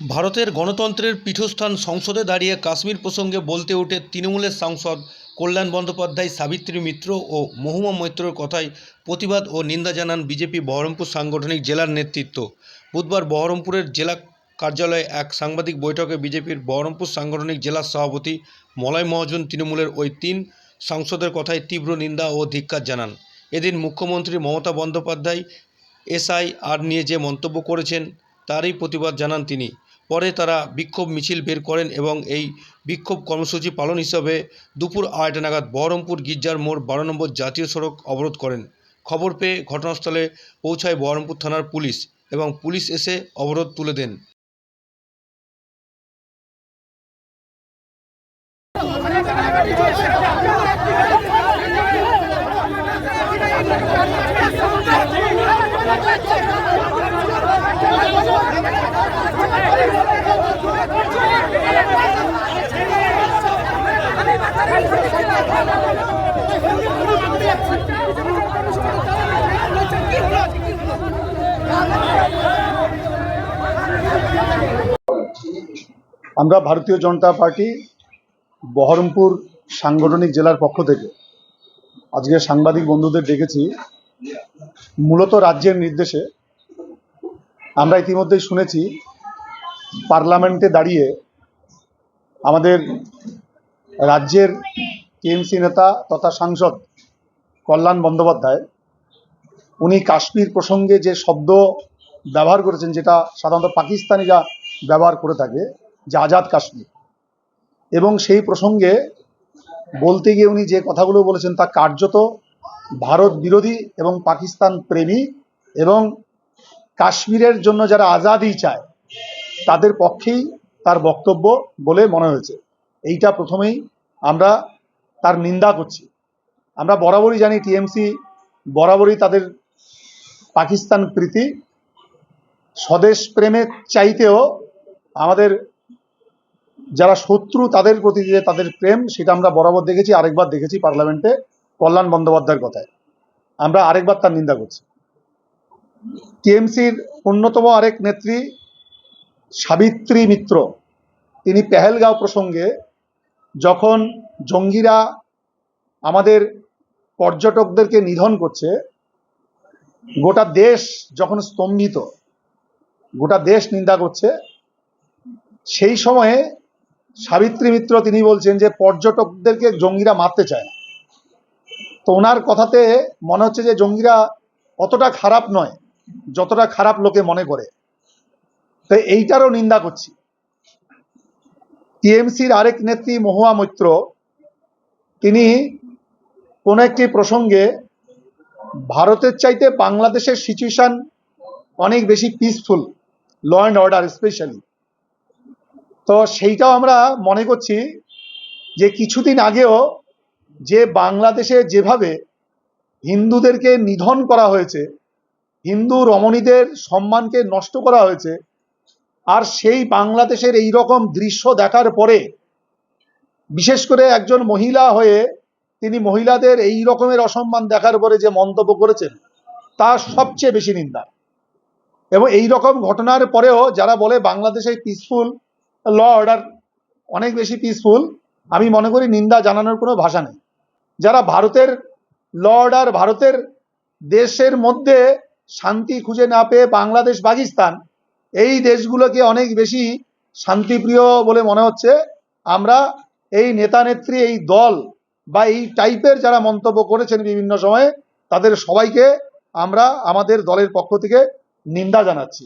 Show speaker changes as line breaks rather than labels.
ভারতের গণতন্ত্রের পীঠস্থান সংসদে দাঁড়িয়ে কাশ্মীর প্রসঙ্গে বলতে ওঠে তৃণমূলের সাংসদ কল্যাণ বন্দ্যোপাধ্যায়, সাবিত্রী মিত্র ও মহুমা মৈত্রর কথায় প্রতিবাদ ও নিন্দা জানান বিজেপি বহরমপুর সাংগঠনিক জেলার নেতৃত্ব। বুধবার বহরমপুরের জেলা কার্যালয়ে এক সাংবাদিক বৈঠকে বিজেপির বহরমপুর সাংগঠনিক জেলা সভাপতি মলয় মহাজন তৃণমূলের ওই তিন সাংসদের কথায় তীব্র নিন্দা ও ধিক্কার জানান। এদিন মুখ্যমন্ত্রী মমতা বন্দ্যোপাধ্যায়, এসআইআর নিয়ে যে মন্তব্য করেছেন, তারই প্রতিবাদ জানান তিনি। পরে তারা বিক্ষোভ মিছিল বের করেন এবং এই বিক্ষোভ কর্মসূচি পালন হিসাবে দুপুর আড়াইটা নাগাদ বহরমপুর গির্জার মোড় বারো নম্বর জাতীয় সড়ক অবরোধ করেন। খবর পেয়ে ঘটনাস্থলে পৌঁছায় বহরমপুর থানার পুলিশ এবং পুলিশ এসে অবরোধ তুলে দেন।
আমরা ভারতীয় জনতা পার্টি বহরমপুর সাংগঠনিক জেলার পক্ষ থেকে আজকে সাংবাদিক বন্ধুদের ডেকেছি। মূলত রাজ্যের নির্দেশে আমরা ইতিমধ্যেই শুনেছি, পার্লামেন্টে দাঁড়িয়ে আমাদের রাজ্যের টিএমসি নেতা তথা সাংসদ কল্যাণ বন্দ্যোপাধ্যায় উনি কাশ্মীর প্রসঙ্গে যে শব্দ ব্যবহার করেছেন, যেটা সাধারণত পাকিস্তানিরা ব্যবহার করে থাকে, যে আজাদ কাশ্মীর। এবং সেই প্রসঙ্গে বলতে গিয়ে উনি যে কথাগুলো বলেছেন, তা কার্যত ভারত বিরোধী এবং পাকিস্তান প্রেমী এবং কাশ্মীরের জন্য যারা আজাদই চায়, তাদের পক্ষেই তার বক্তব্য বলে মনে হয়েছে। এইটা প্রথমেই আমরা তার নিন্দা করছি। আমরা বরাবরই জানি টিএমসি বরাবরই তাদের পাকিস্তান প্রীতি স্বদেশ প্রেমের চাইতেও আমাদের যারা শত্রু, তাদের প্রতি যে তাদের প্রেম, সেটা আমরা বরাবর দেখেছি, আরেকবার দেখেছি পার্লামেন্টে কল্যাণ বন্দ্যোপাধ্যায়ের কথায়। আমরা আরেকবার তার নিন্দা করছি। টিএমসির অন্যতম আরেক নেত্রী সাবিত্রী মিত্র, তিনি পেহেলগাঁও প্রসঙ্গে যখন জঙ্গিরা আমাদের পর্যটকদেরকে নিধন করছে গোটা দেশ যখন স্তম্ভিত, গোটা দেশ নিন্দা করছে, সেই সময়ে সাবিত্রী মিত্র তিনি বলছেন যে পর্যটকদেরকে জঙ্গিরা মারতে চায় না। তো ওনার কথাতে মনে হচ্ছে যে জঙ্গিরা অতটা খারাপ নয়, যতটা খারাপ লোকে মনে করে। তো এইটারও নিন্দা করছি। টিএমসির আরেক নেত্রী মহুয়া মৈত্র, তিনি কোন একটি প্রসঙ্গে ভারতের চাইতে বাংলাদেশের সিচুয়েশন অনেক বেশি peaceful law and order specially তো সেইটাও আমরা মনে করছি যে কিছুদিন আগেও যে বাংলাদেশে যেভাবে হিন্দুদেরকে নিধন করা হয়েছে, হিন্দু রমণীদের সম্মানকে নষ্ট করা হয়েছে, আর সেই বাংলাদেশের এই রকম দৃশ্য দেখার পরে বিশেষ করে একজন মহিলা হয়ে তিনি মহিলাদের এই রকমের অসম্মান দেখার পরে যে মন্তব্য করেছেন তা সবচেয়ে বেশি নিন্দা। এবং এই রকম ঘটনার পরেও যারা বলে বাংলাদেশে পিসফুল ল অর্ডার অনেক বেশি পিসফুল আমি মনে করি নিন্দা জানানোর কোনো ভাষা নেই। যারা ভারতের ল অর্ডার ভারতের দেশের মধ্যে শান্তি খুঁজে না পেয়ে বাংলাদেশ, পাকিস্তান, এই দেশগুলোকে অনেক বেশি শান্তিপ্রিয় বলে মনে হচ্ছে। আমরা এই নেতা নেত্রী এই দল বা এই টাইপের যারা মন্তব্য করেছেন বিভিন্ন সময়ে, তাদের সবাইকে আমরা আমাদের দলের পক্ষ থেকে নিন্দা জানাচ্ছি।